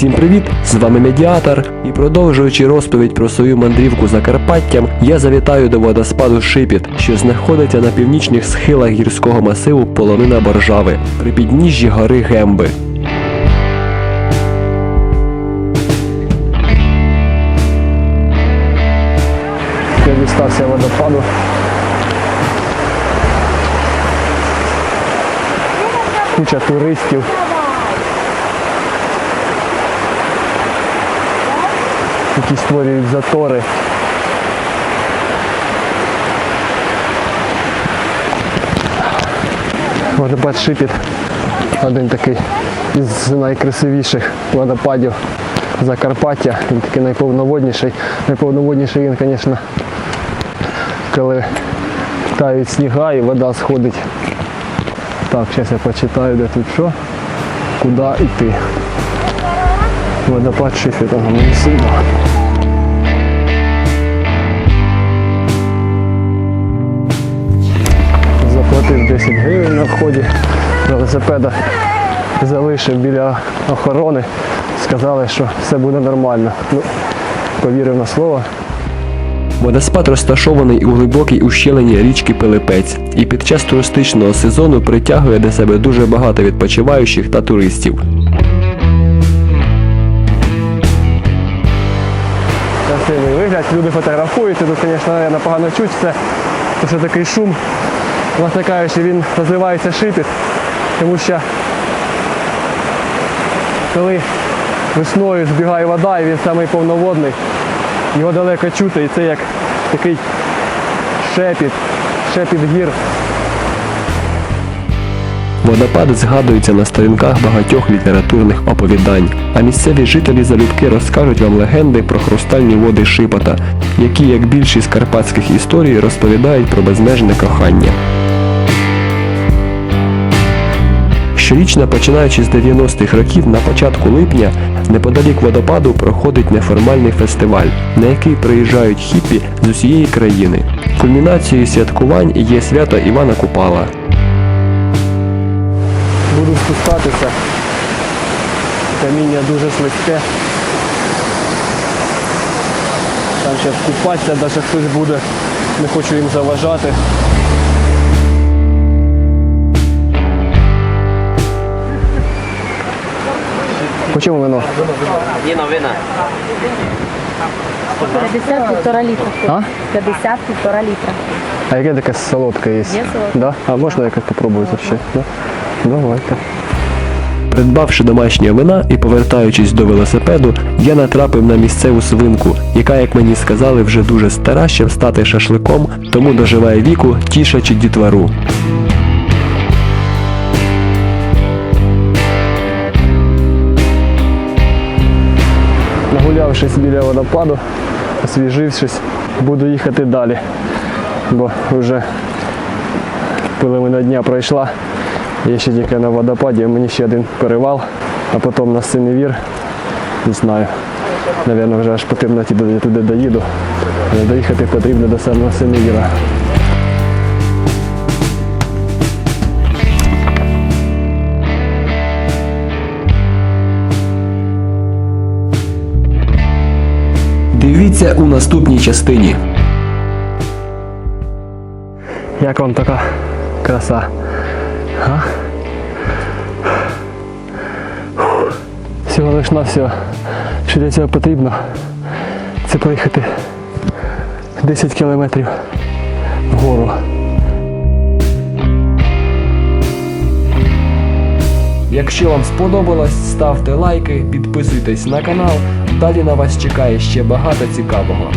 Всім привіт! З вами Медіатор. І продовжуючи розповідь про свою мандрівку Закарпаттям, я завітаю до водоспаду Шипіт, що знаходиться на північних схилах гірського масиву полонина Боржави при підніжжі гори Гемби. Я дістався водопаду. Куча туристів. Які створюють затори. Водопад Шипіт. Один такий із найкрасивіших водопадів Закарпаття. Він такий найповноводніший. Найповноводніший він, звісно, коли тають сніга і вода сходить. Так, зараз я почитаю, де тут що, куди йти. Водопад Шифіта на. Заплатив 10 гривень на вході. Велосипеда залишив біля охорони. Сказали, що все буде нормально. Ну, повірив на слово. Водоспад розташований у глибокій ущелині річки Пилипець і під час туристичного сезону притягує до себе дуже багато відпочиваючих та туристів. Красивий фотографують, люди фотографуються, тут, звісно, я погано чуть це, що такий шум, власне кажучи, він називається шипіт, тому що коли весною збігає вода і він самий повноводний, його далеко чути, і це як такий шепіт, шепіт гір. Водопад згадується на сторінках багатьох літературних оповідань, а місцеві жителі залюбки розкажуть вам легенди про хрустальні води Шипота, які, як більшість карпатських історій, розповідають про безмежне кохання. Щорічно, починаючи з 90-х років, на початку липня, неподалік водопаду проходить неформальний фестиваль, на який приїжджають хіппі з усієї країни. Кульмінацією святкувань є свято Івана Купала. Буду спускатися. Каміння дуже слизьке. Там ще купатися, навіть хтось буде. Не хочу їм заважати. По чому вино? Є новина. 50 півтора літра. А? 50 півтора літра. А яке таке солодке є? Є солодке. Да? А можна якось попробувати ще? Да? Давайте. Придбавши домашнє вина і повертаючись до велосипеду, я натрапив на місцеву свинку, яка, як мені сказали, вже дуже стара, щоб стати шашликом, тому доживає віку, тішачи дітвару. Нагулявшись біля водопаду, освіжившись, буду їхати далі. Бо вже половина дня пройшла. Я ще тільки на водопаді, мені ще один перевал, а потім на синевір. Не знаю. Навірно, вже аж по темноті туди, доїду. Але доїхати потрібно до самого синевіра. Дивіться у наступній частині. Як вам така краса? А? Всього лиш на всього, що для цього потрібно, це проїхати 10 кілометрів вгору. Якщо вам сподобалось, ставте лайки, підписуйтесь на канал. Далі на вас чекає ще багато цікавого.